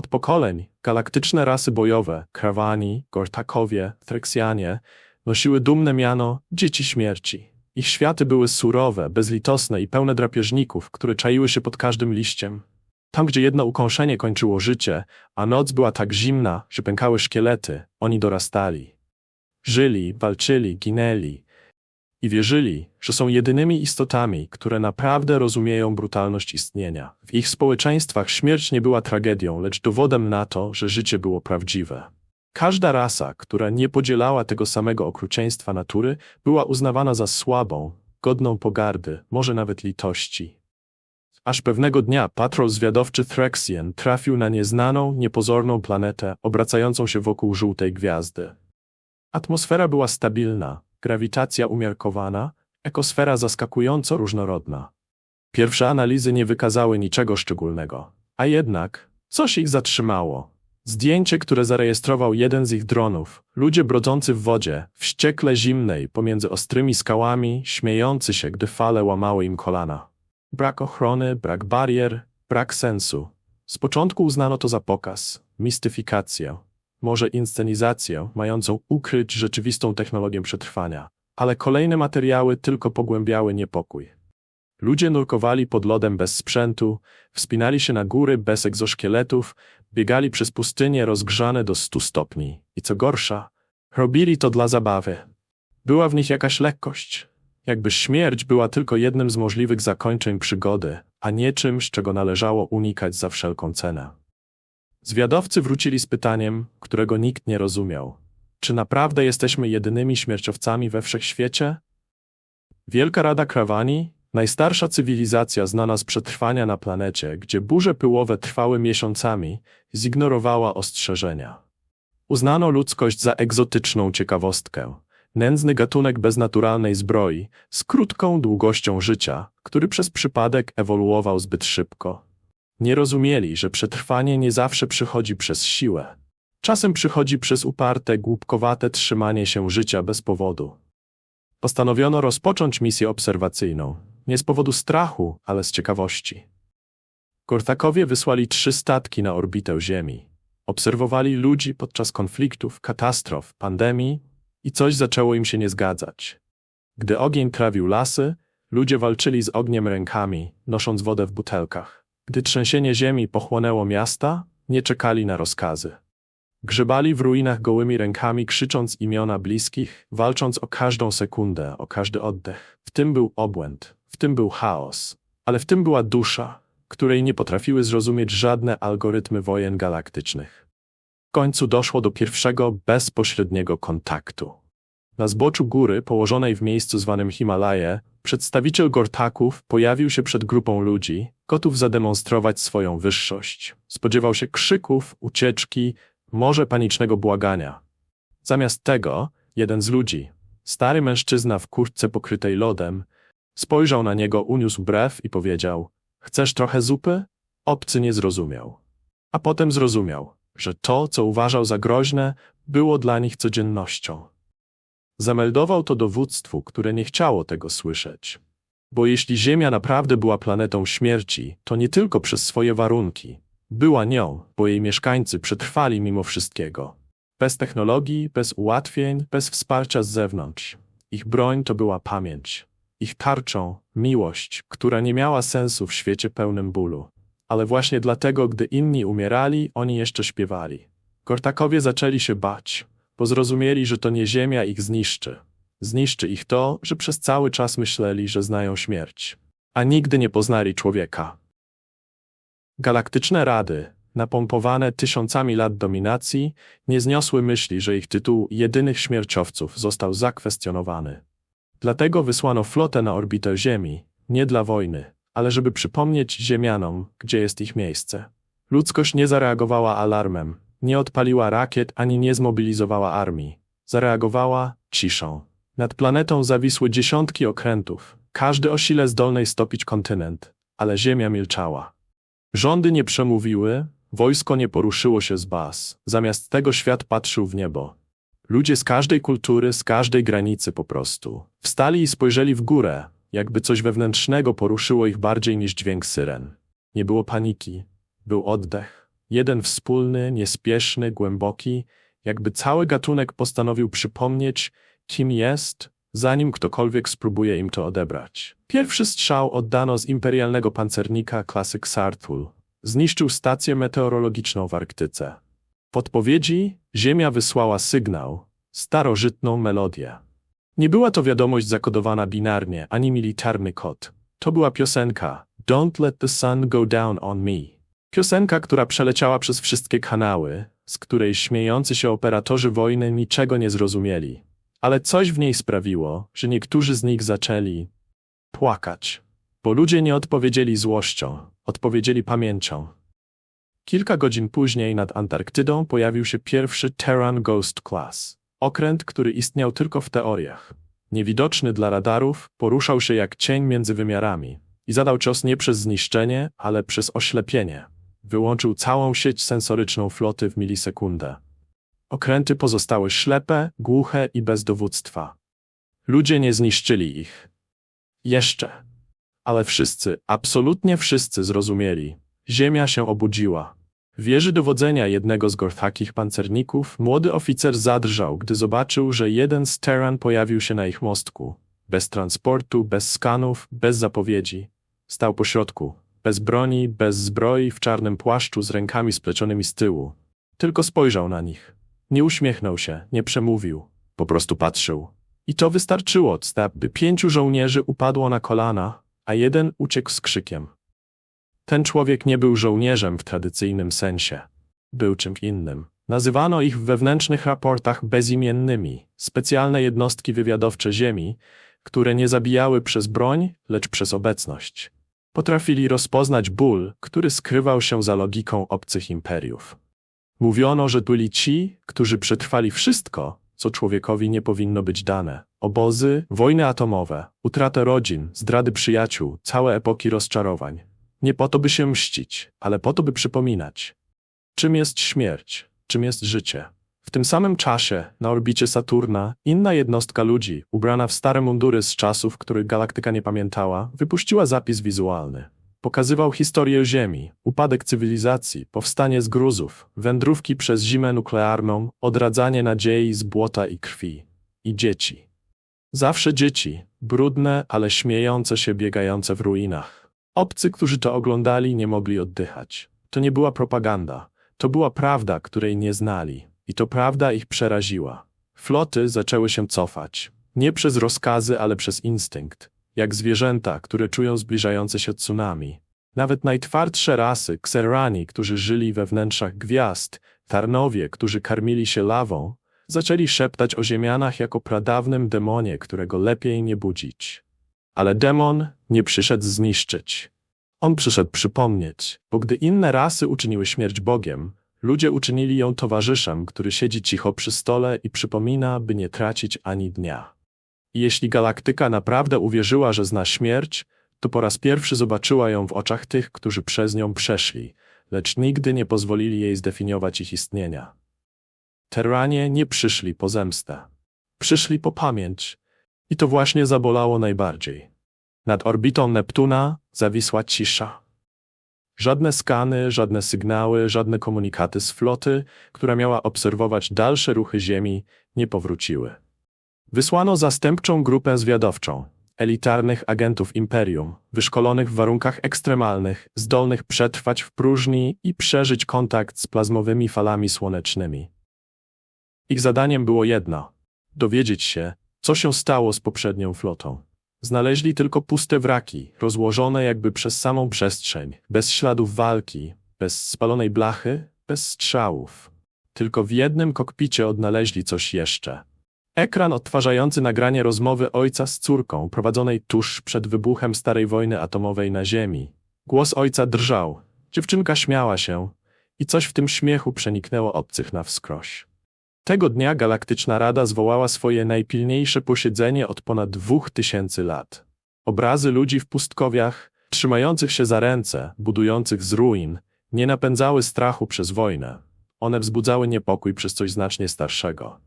Od pokoleń galaktyczne rasy bojowe, Krawani, Gortakowie, Threxianie, nosiły dumne miano Dzieci Śmierci. Ich światy były surowe, bezlitosne i pełne drapieżników, które czaiły się pod każdym liściem. Tam, gdzie jedno ukąszenie kończyło życie, a noc była tak zimna, że pękały szkielety, oni dorastali. Żyli, walczyli, ginęli i wierzyli, że są jedynymi istotami, które naprawdę rozumieją brutalność istnienia. W ich społeczeństwach śmierć nie była tragedią, lecz dowodem na to, że życie było prawdziwe. Każda rasa, która nie podzielała tego samego okrucieństwa natury, była uznawana za słabą, godną pogardy, może nawet litości. Aż pewnego dnia patrol zwiadowczy Threxian trafił na nieznaną, niepozorną planetę obracającą się wokół żółtej gwiazdy. Atmosfera była stabilna, grawitacja umiarkowana, ekosfera zaskakująco różnorodna. Pierwsze analizy nie wykazały niczego szczególnego, a jednak coś ich zatrzymało. Zdjęcie, które zarejestrował jeden z ich dronów, ludzie brodzący w wodzie, wściekle zimnej, pomiędzy ostrymi skałami, śmiejący się, gdy fale łamały im kolana. Brak ochrony, brak barier, brak sensu. Z początku uznano to za pokaz, mistyfikację, może inscenizację, mającą ukryć rzeczywistą technologię przetrwania, ale kolejne materiały tylko pogłębiały niepokój. Ludzie nurkowali pod lodem bez sprzętu, wspinali się na góry bez egzoszkieletów, biegali przez pustynie rozgrzane do stu stopni i co gorsza, robili to dla zabawy. Była w nich jakaś lekkość, jakby śmierć była tylko jednym z możliwych zakończeń przygody, a nie czymś, czego należało unikać za wszelką cenę. Zwiadowcy wrócili z pytaniem, którego nikt nie rozumiał. Czy naprawdę jesteśmy jedynymi śmierciowcami we wszechświecie? Wielka Rada Krawani, najstarsza cywilizacja znana z przetrwania na planecie, gdzie burze pyłowe trwały miesiącami, zignorowała ostrzeżenia. Uznano ludzkość za egzotyczną ciekawostkę, nędzny gatunek bez naturalnej zbroi, z krótką długością życia, który przez przypadek ewoluował zbyt szybko. Nie rozumieli, że przetrwanie nie zawsze przychodzi przez siłę. Czasem przychodzi przez uparte, głupkowate trzymanie się życia bez powodu. Postanowiono rozpocząć misję obserwacyjną, nie z powodu strachu, ale z ciekawości. Gortakowie wysłali trzy statki na orbitę Ziemi. Obserwowali ludzi podczas konfliktów, katastrof, pandemii i coś zaczęło im się nie zgadzać. Gdy ogień trawił lasy, ludzie walczyli z ogniem rękami, nosząc wodę w butelkach. Gdy trzęsienie ziemi pochłonęło miasta, nie czekali na rozkazy. Grzebali w ruinach gołymi rękami, krzycząc imiona bliskich, walcząc o każdą sekundę, o każdy oddech. W tym był obłęd, w tym był chaos, ale w tym była dusza, której nie potrafiły zrozumieć żadne algorytmy wojen galaktycznych. W końcu doszło do pierwszego bezpośredniego kontaktu. Na zboczu góry, położonej w miejscu zwanym Himalaje, przedstawiciel Gortaków pojawił się przed grupą ludzi, gotów zademonstrować swoją wyższość. Spodziewał się krzyków, ucieczki, może panicznego błagania. Zamiast tego, jeden z ludzi, stary mężczyzna w kurtce pokrytej lodem, spojrzał na niego, uniósł brew i powiedział: Chcesz trochę zupy? Obcy nie zrozumiał. A potem zrozumiał, że to, co uważał za groźne, było dla nich codziennością. Zameldował to dowództwu, które nie chciało tego słyszeć. Bo jeśli Ziemia naprawdę była planetą śmierci, to nie tylko przez swoje warunki. Była nią, bo jej mieszkańcy przetrwali mimo wszystkiego. Bez technologii, bez ułatwień, bez wsparcia z zewnątrz. Ich broń to była pamięć. Ich tarczą miłość, która nie miała sensu w świecie pełnym bólu. Ale właśnie dlatego, gdy inni umierali, oni jeszcze śpiewali. Gortakowie zaczęli się bać, bo zrozumieli, że to nie ziemia ich zniszczy. Zniszczy ich to, że przez cały czas myśleli, że znają śmierć, a nigdy nie poznali człowieka. Galaktyczne rady, napompowane tysiącami lat dominacji, nie zniosły myśli, że ich tytuł jedynych śmierciowców został zakwestionowany. Dlatego wysłano flotę na orbitę Ziemi, nie dla wojny, ale żeby przypomnieć Ziemianom, gdzie jest ich miejsce. Ludzkość nie zareagowała alarmem, nie odpaliła rakiet ani nie zmobilizowała armii. Zareagowała ciszą. Nad planetą zawisły dziesiątki okrętów, każdy o sile zdolnej stopić kontynent, ale Ziemia milczała. Rządy nie przemówiły, wojsko nie poruszyło się z baz. Zamiast tego świat patrzył w niebo. Ludzie z każdej kultury, z każdej granicy po prostu. Wstali i spojrzeli w górę, jakby coś wewnętrznego poruszyło ich bardziej niż dźwięk syren. Nie było paniki, był oddech, Jeden wspólny, niespieszny, głęboki, jakby cały gatunek postanowił przypomnieć, kim jest, zanim ktokolwiek spróbuje im to odebrać. Pierwszy strzał oddano z imperialnego pancernika klasy Xarthul. Zniszczył stację meteorologiczną w Arktyce. W odpowiedzi Ziemia wysłała sygnał, starożytną melodię. Nie była to wiadomość zakodowana binarnie, ani militarny kod. To była piosenka Don't let the sun go down on me. Piosenka, która przeleciała przez wszystkie kanały, z której śmiejący się operatorzy wojny niczego nie zrozumieli. Ale coś w niej sprawiło, że niektórzy z nich zaczęli płakać, bo ludzie nie odpowiedzieli złością, odpowiedzieli pamięcią. Kilka godzin później nad Antarktydą pojawił się pierwszy Terran Ghost Class, okręt, który istniał tylko w teoriach. Niewidoczny dla radarów, poruszał się jak cień między wymiarami i zadał cios nie przez zniszczenie, ale przez oślepienie. Wyłączył całą sieć sensoryczną floty w milisekundę. Okręty pozostały ślepe, głuche i bez dowództwa. Ludzie nie zniszczyli ich. Jeszcze. Ale wszyscy, absolutnie wszyscy zrozumieli. Ziemia się obudziła. W wieży dowodzenia jednego z gorthakich pancerników młody oficer zadrżał, gdy zobaczył, że jeden z Terran pojawił się na ich mostku. Bez transportu, bez skanów, bez zapowiedzi. Stał pośrodku, bez broni, bez zbroi, w czarnym płaszczu z rękami splecionymi z tyłu. Tylko spojrzał na nich. Nie uśmiechnął się, nie przemówił. Po prostu patrzył. I to wystarczyło, by pięciu żołnierzy upadło na kolana, a jeden uciekł z krzykiem. Ten człowiek nie był żołnierzem w tradycyjnym sensie. Był czymś innym. Nazywano ich w wewnętrznych raportach bezimiennymi, specjalne jednostki wywiadowcze Ziemi, które nie zabijały przez broń, lecz przez obecność. Potrafili rozpoznać ból, który skrywał się za logiką obcych imperiów. Mówiono, że byli ci, którzy przetrwali wszystko, co człowiekowi nie powinno być dane. Obozy, wojny atomowe, utratę rodzin, zdrady przyjaciół, całe epoki rozczarowań. Nie po to, by się mścić, ale po to, by przypominać. Czym jest śmierć? Czym jest życie? W tym samym czasie, na orbicie Saturna, inna jednostka ludzi, ubrana w stare mundury z czasów, których galaktyka nie pamiętała, wypuściła zapis wizualny. Pokazywał historię Ziemi, upadek cywilizacji, powstanie z gruzów, wędrówki przez zimę nuklearną, odradzanie nadziei z błota i krwi. I dzieci. Zawsze dzieci, brudne, ale śmiejące się biegające w ruinach. Obcy, którzy to oglądali, nie mogli oddychać. To nie była propaganda. To była prawda, której nie znali. I to prawda ich przeraziła. Floty zaczęły się cofać. Nie przez rozkazy, ale przez instynkt. Jak zwierzęta, które czują zbliżające się tsunami. Nawet najtwardsze rasy, kserani, którzy żyli we wnętrzach gwiazd, tarnowie, którzy karmili się lawą, zaczęli szeptać o ziemianach jako pradawnym demonie, którego lepiej nie budzić. Ale demon nie przyszedł zniszczyć. On przyszedł przypomnieć, bo gdy inne rasy uczyniły śmierć Bogiem, ludzie uczynili ją towarzyszem, który siedzi cicho przy stole i przypomina, by nie tracić ani dnia. I jeśli galaktyka naprawdę uwierzyła, że zna śmierć, to po raz pierwszy zobaczyła ją w oczach tych, którzy przez nią przeszli, lecz nigdy nie pozwolili jej zdefiniować ich istnienia. Terranie nie przyszli po zemstę. Przyszli po pamięć. I to właśnie zabolało najbardziej. Nad orbitą Neptuna zawisła cisza. Żadne skany, żadne sygnały, żadne komunikaty z floty, która miała obserwować dalsze ruchy Ziemi, nie powróciły. Wysłano zastępczą grupę zwiadowczą, elitarnych agentów imperium, wyszkolonych w warunkach ekstremalnych, zdolnych przetrwać w próżni i przeżyć kontakt z plazmowymi falami słonecznymi. Ich zadaniem było jedno dowiedzieć się, co się stało z poprzednią flotą. Znaleźli tylko puste wraki, rozłożone jakby przez samą przestrzeń, bez śladów walki, bez spalonej blachy, bez strzałów. Tylko w jednym kokpicie odnaleźli coś jeszcze. Ekran odtwarzający nagranie rozmowy ojca z córką prowadzonej tuż przed wybuchem starej wojny atomowej na Ziemi. Głos ojca drżał, dziewczynka śmiała się i coś w tym śmiechu przeniknęło obcych na wskroś. Tego dnia Galaktyczna Rada zwołała swoje najpilniejsze posiedzenie od ponad dwóch tysięcy lat. Obrazy ludzi w pustkowiach, trzymających się za ręce, budujących z ruin, nie napędzały strachu przez wojnę. One wzbudzały niepokój przez coś znacznie starszego.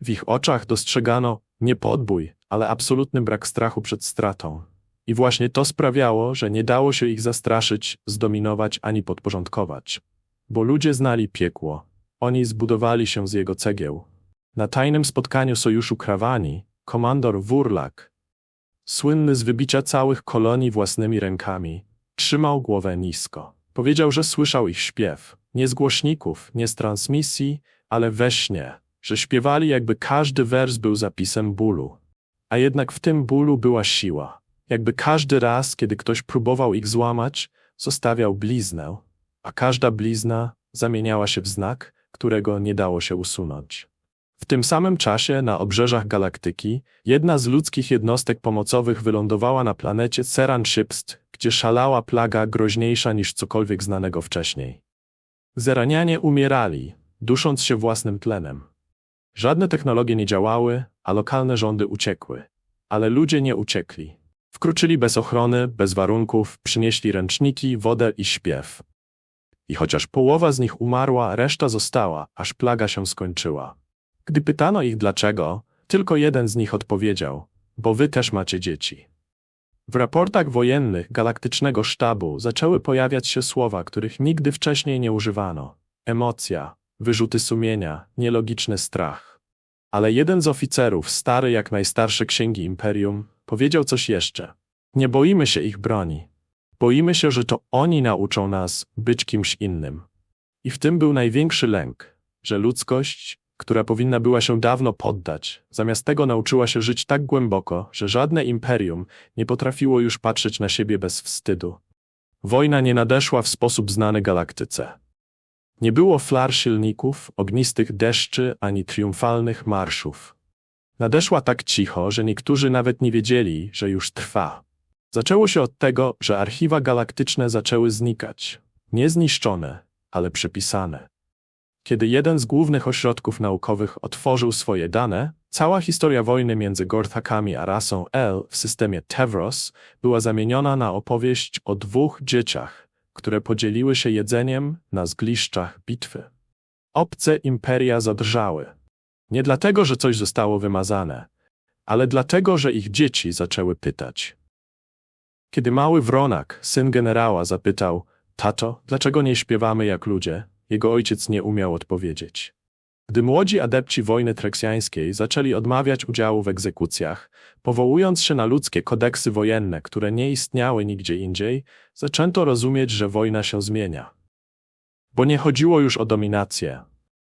W ich oczach dostrzegano nie podbój, ale absolutny brak strachu przed stratą. I właśnie to sprawiało, że nie dało się ich zastraszyć, zdominować ani podporządkować. bo ludzie znali piekło. Oni zbudowali się z jego cegieł. Na tajnym spotkaniu sojuszu Krawani, komandor Wurlak, słynny z wybicia całych kolonii własnymi rękami, trzymał głowę nisko. Powiedział, że słyszał ich śpiew. Nie z głośników, nie z transmisji, ale we śnie, że śpiewali jakby każdy wers był zapisem bólu. A jednak w tym bólu była siła. Jakby każdy raz, kiedy ktoś próbował ich złamać, zostawiał bliznę, a każda blizna zamieniała się w znak, którego nie dało się usunąć. W tym samym czasie na obrzeżach galaktyki jedna z ludzkich jednostek pomocowych wylądowała na planecie Seran Shipst, gdzie szalała plaga groźniejsza niż cokolwiek znanego wcześniej. Zeranianie umierali, dusząc się własnym tlenem. Żadne technologie nie działały, a lokalne rządy uciekły. Ale ludzie nie uciekli. Wkroczyli bez ochrony, bez warunków, przynieśli ręczniki, wodę i śpiew. I chociaż połowa z nich umarła, reszta została, aż plaga się skończyła. Gdy pytano ich dlaczego, tylko jeden z nich odpowiedział: Bo wy też macie dzieci. W raportach wojennych galaktycznego sztabu zaczęły pojawiać się słowa, których nigdy wcześniej nie używano: emocja, wyrzuty sumienia, nielogiczny strach. Ale jeden z oficerów, stary jak najstarsze księgi imperium, powiedział coś jeszcze: Nie boimy się ich broni. Boimy się, że to oni nauczą nas być kimś innym. I w tym był największy lęk, że ludzkość, która powinna była się dawno poddać, zamiast tego nauczyła się żyć tak głęboko, że żadne imperium nie potrafiło już patrzeć na siebie bez wstydu. Wojna nie nadeszła w sposób znany galaktyce. Nie było flar silników, ognistych deszczy ani triumfalnych marszów. Nadeszła tak cicho, że niektórzy nawet nie wiedzieli, że już trwa. Zaczęło się od tego, że archiwa galaktyczne zaczęły znikać. Nie zniszczone, ale przepisane. Kiedy jeden z głównych ośrodków naukowych otworzył swoje dane, cała historia wojny między Gorthakami a rasą L w systemie Tevros była zamieniona na opowieść o dwóch dzieciach, które podzieliły się jedzeniem na zgliszczach bitwy. Obce imperia zadrżały. Nie dlatego, że coś zostało wymazane, ale dlatego, że ich dzieci zaczęły pytać. Kiedy mały Wronak, syn generała, zapytał: Tato, dlaczego nie śpiewamy jak ludzie? Jego ojciec nie umiał odpowiedzieć. Gdy młodzi adepci wojny treksjańskiej zaczęli odmawiać udziału w egzekucjach, powołując się na ludzkie kodeksy wojenne, które nie istniały nigdzie indziej, zaczęto rozumieć, że wojna się zmienia. Bo nie chodziło już o dominację.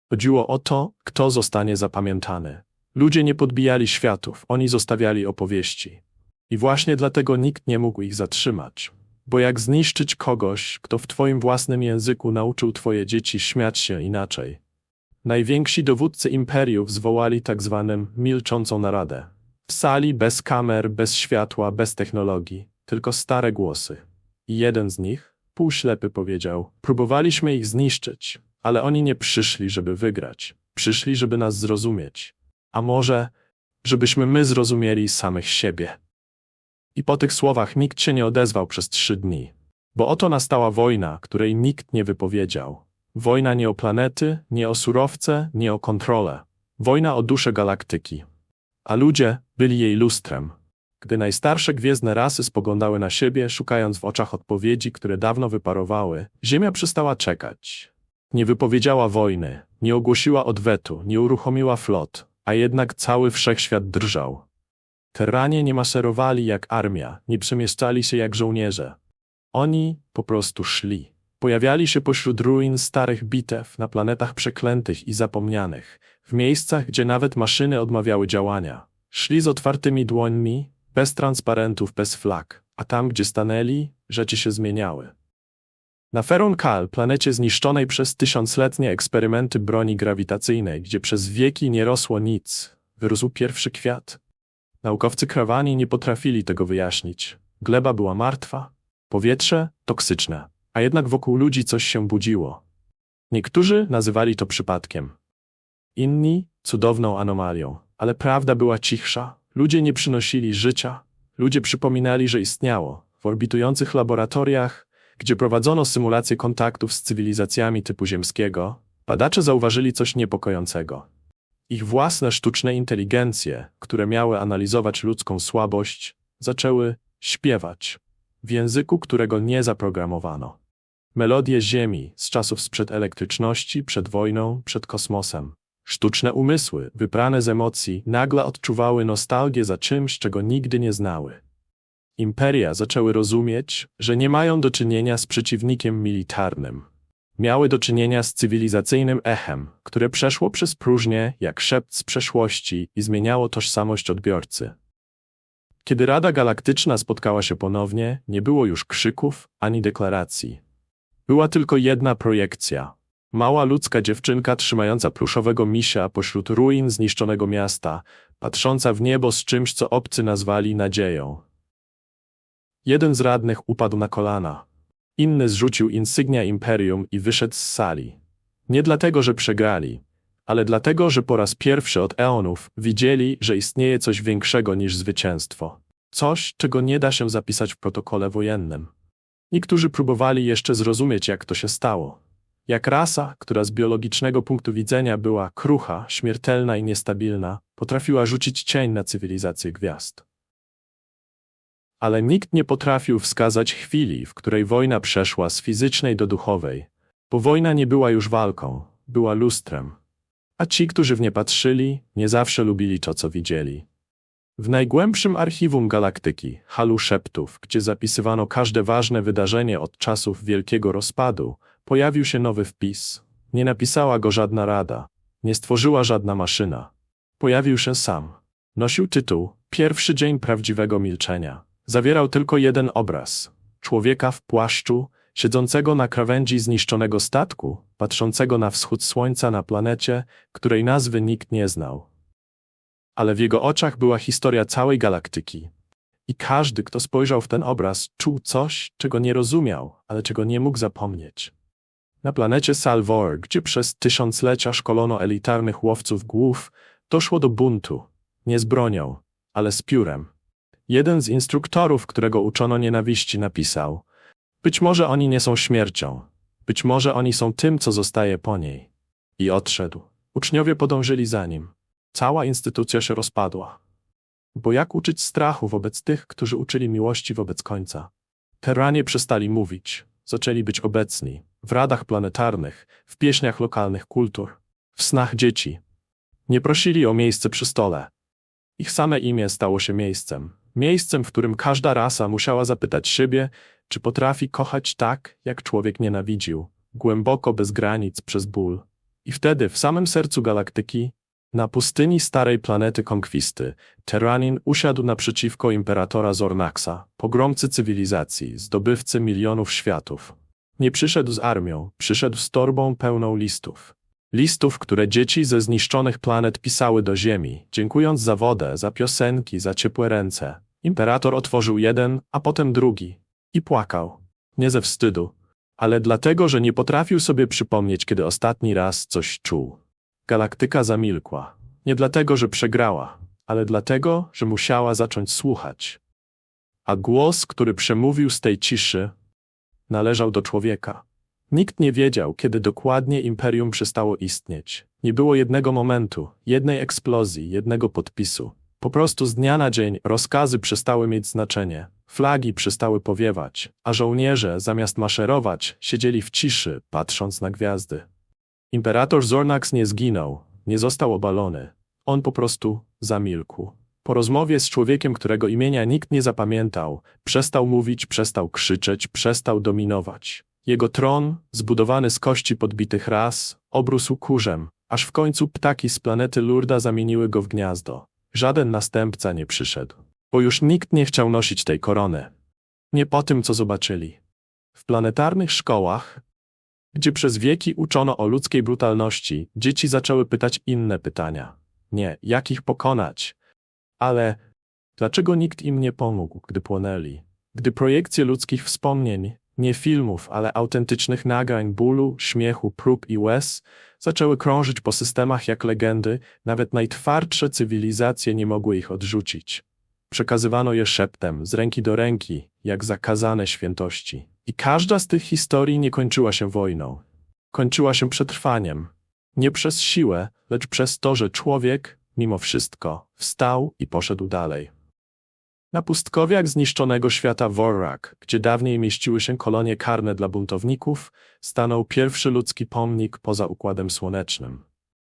Chodziło o to, kto zostanie zapamiętany. Ludzie nie podbijali światów, oni zostawiali opowieści. I właśnie dlatego nikt nie mógł ich zatrzymać. Bo jak zniszczyć kogoś, kto w twoim własnym języku nauczył twoje dzieci śmiać się inaczej? Najwięksi dowódcy imperiów zwołali tak zwanym milczącą naradę. W sali bez kamer, bez światła, bez technologii, tylko stare głosy. I jeden z nich, półślepy, powiedział: Próbowaliśmy ich zniszczyć, ale oni nie przyszli, żeby wygrać. Przyszli, żeby nas zrozumieć. A może, żebyśmy my zrozumieli samych siebie. I po tych słowach nikt się nie odezwał przez trzy dni. Bo oto nastała wojna, której nikt nie wypowiedział. Wojna nie o planety, nie o surowce, nie o kontrolę. Wojna o duszę galaktyki. A ludzie byli jej lustrem. Gdy najstarsze gwiezdne rasy spoglądały na siebie, szukając w oczach odpowiedzi, które dawno wyparowały, Ziemia przestała czekać. Nie wypowiedziała wojny, nie ogłosiła odwetu, nie uruchomiła flot, a jednak cały wszechświat drżał. Terranie nie maszerowali jak armia, nie przemieszczali się jak żołnierze. Oni po prostu szli. Pojawiali się pośród ruin starych bitew na planetach przeklętych i zapomnianych, w miejscach, gdzie nawet maszyny odmawiały działania. Szli z otwartymi dłońmi, bez transparentów, bez flag, a tam, gdzie stanęli, rzeczy się zmieniały. Na Ferun Kal, planecie zniszczonej przez tysiącletnie eksperymenty broni grawitacyjnej, gdzie przez wieki nie rosło nic, wyrósł pierwszy kwiat. Naukowcy krawani nie potrafili tego wyjaśnić. Gleba była martwa, powietrze toksyczne, a jednak wokół ludzi coś się budziło. Niektórzy nazywali to przypadkiem, inni cudowną anomalią, ale prawda była cichsza. Ludzie nie przynosili życia, ludzie przypominali, że istniało w orbitujących laboratoriach, gdzie prowadzono symulacje kontaktów z cywilizacjami typu ziemskiego, badacze zauważyli coś niepokojącego. Ich własne sztuczne inteligencje, które miały analizować ludzką słabość, zaczęły śpiewać w języku, którego nie zaprogramowano. Melodie ziemi z czasów sprzed elektryczności, przed wojną, przed kosmosem. Sztuczne umysły, wyprane z emocji, nagle odczuwały nostalgię za czymś, czego nigdy nie znały. Imperia zaczęły rozumieć, że nie mają do czynienia z przeciwnikiem militarnym. Miały do czynienia z cywilizacyjnym echem, które przeszło przez próżnię jak szept z przeszłości i zmieniało tożsamość odbiorcy. Kiedy Rada Galaktyczna spotkała się ponownie, nie było już krzyków ani deklaracji. Była tylko jedna projekcja. Mała ludzka dziewczynka trzymająca pluszowego misia pośród ruin zniszczonego miasta, patrząca w niebo z czymś, co obcy nazwali nadzieją. Jeden z radnych upadł na kolana. Inny zrzucił insygnia imperium i wyszedł z sali. Nie dlatego, że przegrali, ale dlatego, że po raz pierwszy od eonów widzieli, że istnieje coś większego niż zwycięstwo. Coś, czego nie da się zapisać w protokole wojennym. Niektórzy próbowali jeszcze zrozumieć, jak to się stało. Jak rasa, która z biologicznego punktu widzenia była krucha, śmiertelna i niestabilna, potrafiła rzucić cień na cywilizację gwiazd. Ale nikt nie potrafił wskazać chwili, w której wojna przeszła z fizycznej do duchowej, bo wojna nie była już walką, była lustrem. A ci, którzy w nie patrzyli, nie zawsze lubili to, co widzieli. W najgłębszym archiwum galaktyki, halu szeptów, gdzie zapisywano każde ważne wydarzenie od czasów wielkiego rozpadu, pojawił się nowy wpis. Nie napisała go żadna rada, nie stworzyła żadna maszyna. Pojawił się sam. Nosił tytuł Pierwszy dzień prawdziwego milczenia. Zawierał tylko jeden obraz. Człowieka w płaszczu, siedzącego na krawędzi zniszczonego statku, patrzącego na wschód słońca na planecie, której nazwy nikt nie znał. Ale w jego oczach była historia całej galaktyki. I każdy, kto spojrzał w ten obraz, czuł coś, czego nie rozumiał, ale czego nie mógł zapomnieć. Na planecie Salvor, gdzie przez tysiąclecia szkolono elitarnych łowców głów, doszło do buntu. Nie z bronią, ale z piórem. Jeden z instruktorów, którego uczono nienawiści, napisał: Być może oni nie są śmiercią, być może oni są tym, co zostaje po niej. I odszedł. Uczniowie podążyli za nim. Cała instytucja się rozpadła. Bo jak uczyć strachu wobec tych, którzy uczyli miłości wobec końca? Terranie przestali mówić, zaczęli być obecni w radach planetarnych, w pieśniach lokalnych kultur, w snach dzieci. Nie prosili o miejsce przy stole. Ich same imię stało się miejscem, miejscem, w którym każda rasa musiała zapytać siebie, czy potrafi kochać tak, jak człowiek nienawidził, głęboko bez granic przez ból. I wtedy, w samym sercu galaktyki, na pustyni starej planety Konkwisty, Terranin usiadł naprzeciwko imperatora Zornaxa, pogromcy cywilizacji, zdobywcy milionów światów. Nie przyszedł z armią, przyszedł z torbą pełną listów. Listów, które dzieci ze zniszczonych planet pisały do Ziemi, dziękując za wodę, za piosenki, za ciepłe ręce. Imperator otworzył jeden, a potem drugi. I płakał. Nie ze wstydu, ale dlatego, że nie potrafił sobie przypomnieć, kiedy ostatni raz coś czuł. Galaktyka zamilkła. Nie dlatego, że przegrała, ale dlatego, że musiała zacząć słuchać. A głos, który przemówił z tej ciszy, należał do człowieka. Nikt nie wiedział, kiedy dokładnie imperium przestało istnieć. Nie było jednego momentu, jednej eksplozji, jednego podpisu. Po prostu z dnia na dzień rozkazy przestały mieć znaczenie, flagi przestały powiewać, a żołnierze, zamiast maszerować, siedzieli w ciszy, patrząc na gwiazdy. Imperator Zornax nie zginął, nie został obalony. On po prostu zamilkł. Po rozmowie z człowiekiem, którego imienia nikt nie zapamiętał, przestał mówić, przestał krzyczeć, przestał dominować. Jego tron, zbudowany z kości podbitych ras, obrósł kurzem, aż w końcu ptaki z planety Lurda zamieniły go w gniazdo. Żaden następca nie przyszedł, bo już nikt nie chciał nosić tej korony. Nie po tym, co zobaczyli. W planetarnych szkołach, gdzie przez wieki uczono o ludzkiej brutalności, dzieci zaczęły pytać inne pytania. Nie, jak ich pokonać, ale dlaczego nikt im nie pomógł, gdy płonęli? Gdy projekcje ludzkich wspomnień, nie filmów, ale autentycznych nagrań bólu, śmiechu, prób i łez, zaczęły krążyć po systemach jak legendy, nawet najtwardsze cywilizacje nie mogły ich odrzucić. Przekazywano je szeptem, z ręki do ręki, jak zakazane świętości. I każda z tych historii nie kończyła się wojną. Kończyła się przetrwaniem. Nie przez siłę, lecz przez to, że człowiek, mimo wszystko, wstał i poszedł dalej. Na pustkowiach zniszczonego świata Vorak, gdzie dawniej mieściły się kolonie karne dla buntowników, stanął pierwszy ludzki pomnik poza Układem Słonecznym.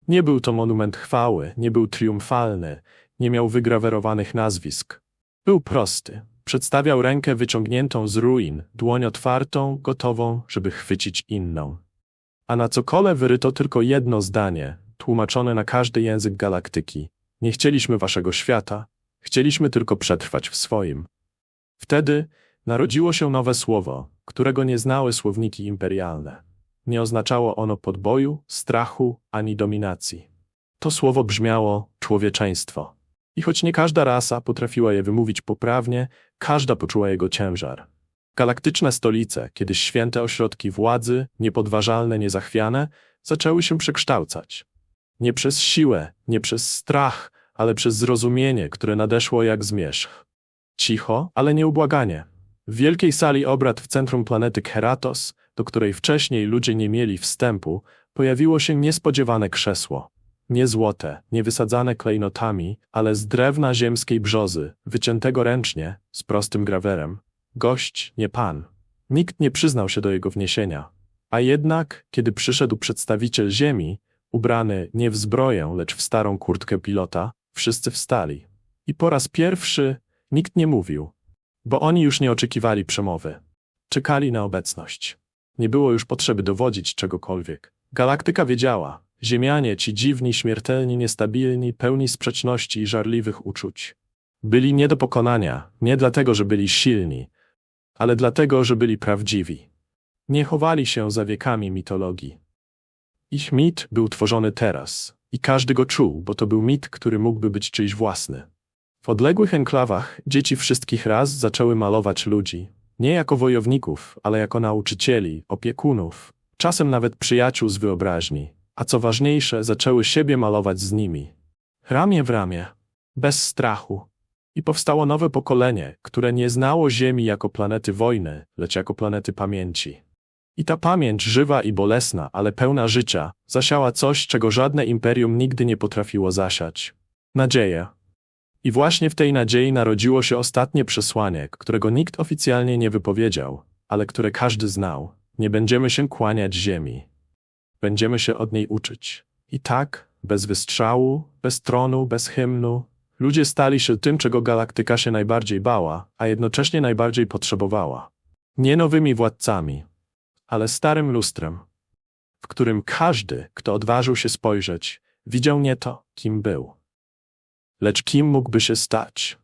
Nie był to monument chwały, nie był triumfalny, nie miał wygrawerowanych nazwisk. Był prosty. Przedstawiał rękę wyciągniętą z ruin, dłoń otwartą, gotową, żeby chwycić inną. A na cokole wyryto tylko jedno zdanie, tłumaczone na każdy język galaktyki. Nie chcieliśmy waszego świata, chcieliśmy tylko przetrwać w swoim. Wtedy narodziło się nowe słowo, którego nie znały słowniki imperialne. Nie oznaczało ono podboju, strachu ani dominacji. To słowo brzmiało człowieczeństwo. I choć nie każda rasa potrafiła je wymówić poprawnie, każda poczuła jego ciężar. Galaktyczne stolice, kiedyś święte ośrodki władzy, niepodważalne, niezachwiane, zaczęły się przekształcać. Nie przez siłę, nie przez strach, ale przez zrozumienie, które nadeszło jak zmierzch. Cicho, ale nieubłaganie. W wielkiej sali obrad w centrum planety Keratos, do której wcześniej ludzie nie mieli wstępu, pojawiło się niespodziewane krzesło. Nie złote, nie wysadzane klejnotami, ale z drewna ziemskiej brzozy, wyciętego ręcznie, z prostym grawerem. Gość, nie pan. Nikt nie przyznał się do jego wniesienia. A jednak, kiedy przyszedł przedstawiciel Ziemi, ubrany nie w zbroję, lecz w starą kurtkę pilota, wszyscy wstali. I po raz pierwszy nikt nie mówił, bo oni już nie oczekiwali przemowy. Czekali na obecność. Nie było już potrzeby dowodzić czegokolwiek. Galaktyka wiedziała, Ziemianie, ci dziwni, śmiertelni, niestabilni, pełni sprzeczności i żarliwych uczuć. Byli nie do pokonania, nie dlatego, że byli silni, ale dlatego, że byli prawdziwi. Nie chowali się za wiekami mitologii. Ich mit był tworzony teraz i każdy go czuł, bo to był mit, który mógłby być czyjś własny. W odległych enklawach dzieci wszystkich ras zaczęły malować ludzi, nie jako wojowników, ale jako nauczycieli, opiekunów, czasem nawet przyjaciół z wyobraźni, a co ważniejsze, zaczęły siebie malować z nimi. Ramię w ramię, bez strachu. I powstało nowe pokolenie, które nie znało Ziemi jako planety wojny, lecz jako planety pamięci. I ta pamięć, żywa i bolesna, ale pełna życia, zasiała coś, czego żadne imperium nigdy nie potrafiło zasiać. Nadzieję. I właśnie w tej nadziei narodziło się ostatnie przesłanie, którego nikt oficjalnie nie wypowiedział, ale które każdy znał. Nie będziemy się kłaniać ziemi. Będziemy się od niej uczyć. I tak, bez wystrzału, bez tronu, bez hymnu, ludzie stali się tym, czego galaktyka się najbardziej bała, a jednocześnie najbardziej potrzebowała. Nie nowymi władcami, ale starym lustrem, w którym każdy, kto odważył się spojrzeć, widział nie to, kim był, lecz kim mógłby się stać.